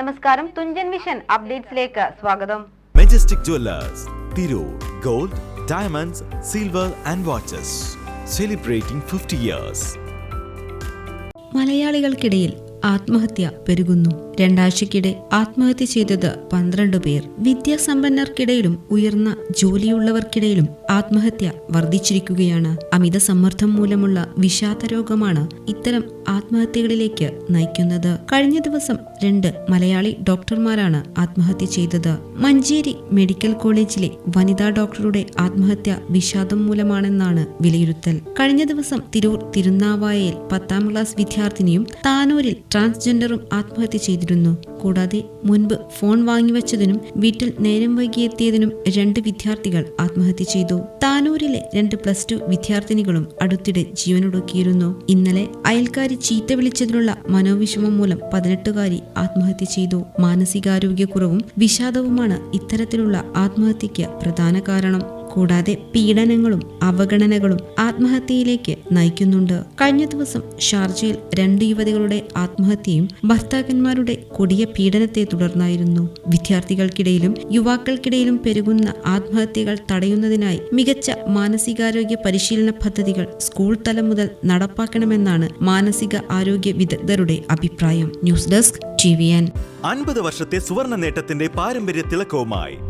നമസ്കാരം. തുഞ്ചൻ വിഷൻ അപ്ഡേറ്റ്സിലേക്ക് സ്വാഗതം. Majestic Jewellers Tirur gold diamonds silver and watches celebrating fifty years മലയാളികൾക്കിടയിൽ ആത്മഹത്യ പെരുകുന്നു. രണ്ടാഴ്ചക്കിടെ ആത്മഹത്യ ചെയ്തത് പന്ത്രണ്ട് പേർ. വിദ്യാസമ്പന്നർക്കിടയിലും ഉയർന്ന ജോലിയുള്ളവർക്കിടയിലും ആത്മഹത്യ വർദ്ധിച്ചിരിക്കുകയാണ്. അമിത സമ്മർദ്ദം മൂലമുള്ള വിഷാദ രോഗമാണ് ഇത്തരം ആത്മഹത്യകളിലേക്ക് നയിക്കുന്നത്. കഴിഞ്ഞ ദിവസം രണ്ട് മലയാളി ഡോക്ടർമാരാണ് ആത്മഹത്യ ചെയ്തത്. മഞ്ചേരി മെഡിക്കൽ കോളേജിലെ വനിതാ ഡോക്ടറുടെ ആത്മഹത്യ വിഷാദം മൂലമാണെന്നാണ് വിലയിരുത്തൽ. കഴിഞ്ഞ ദിവസം തിരൂർ തിരുനാവായയിൽ പത്താം ക്ലാസ് വിദ്യാർത്ഥിനിയും താനൂരിൽ ട്രാൻസ്ജെൻഡറും ആത്മഹത്യ ചെയ്തിരുന്നു. കൂടാതെ മുൻപ് ഫോൺ വാങ്ങിവെച്ചതിനും വീട്ടിൽ നേരം വൈകിയെത്തിയതിനും രണ്ട് വിദ്യാർത്ഥികൾ ആത്മഹത്യ ചെയ്തു. താനൂരിലെ രണ്ട് പ്ലസ് ടു വിദ്യാർത്ഥിനികളും അടുത്തിടെ ജീവനൊടുക്കിയിരുന്നു. ഇന്നലെ അയൽക്കാരി ചീത്ത വിളിച്ചതിലുള്ള മനോവിഷമം മൂലം പതിനെട്ടുകാരി ആത്മഹത്യ ചെയ്തു. മാനസികാരോഗ്യക്കുറവും വിഷാദവുമാണ് ഇത്തരത്തിലുള്ള ആത്മഹത്യയ്ക്ക് പ്രധാന കാരണം. കൂടാതെ പീഡനങ്ങളും അവഗണനകളും ആത്മഹത്യയിലേക്ക് നയിക്കുന്നുണ്ട്. കഴിഞ്ഞ ദിവസം ഷാർജയിൽ രണ്ട് യുവതികളുടെ ആത്മഹത്യയും ഭർത്താക്കന്മാരുടെ കൊടിയ പീഡനത്തെ തുടർന്നായിരുന്നു. വിദ്യാർത്ഥികൾക്കിടയിലും യുവാക്കൾക്കിടയിലും പെരുകുന്ന ആത്മഹത്യകൾ തടയുന്നതിനായി മികച്ച മാനസികാരോഗ്യ പരിശീലന പദ്ധതികൾ സ്കൂൾ തലം മുതൽ നടപ്പാക്കണമെന്നാണ് മാനസിക ആരോഗ്യ വിദഗ്ധരുടെ അഭിപ്രായം. News desk T V N. അൻപത് വർഷത്തെ സുവർണ നേട്ടത്തിന്റെ പാരമ്പര്യ തിളക്കവുമായി